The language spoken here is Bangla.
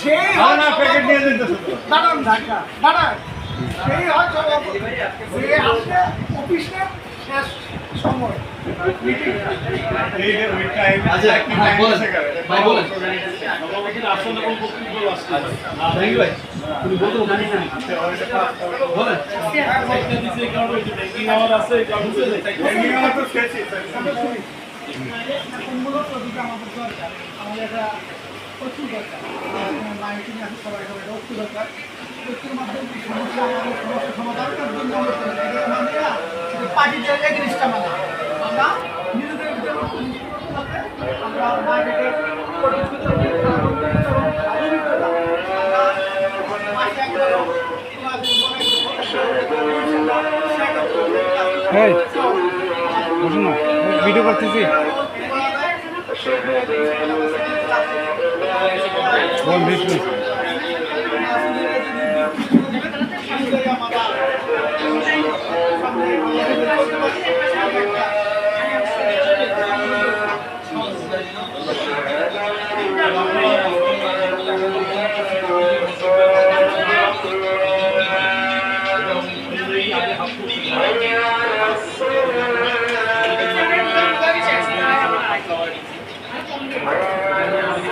সেই দাঁড়ান ঢাকা দাঁড়ান সেই হয়তো যে আসলে অফিসে শেষ সময় মিটিং এই যে ওই টাইম বলেন। ভাই, বলেন। থ্যাংক ইউ ভাই তুমি বলতে জানি না বলেন মূলত দিকে আমাদের দরকার আমাদের একটা প্রচুর দরকার মাইকিং আছে সবাই সবাই এটা অতি দরকার প্রচুর মাধ্যমে সমস্যা আমাদের সমস্যা সমাধানের জন্য আমরা। এটা পার্টিদের এগেনিস্টটা মানে আমরা নিজেদের আমরা মার্কেটে পরিচিত বসুন না ভিডিও করতেছি।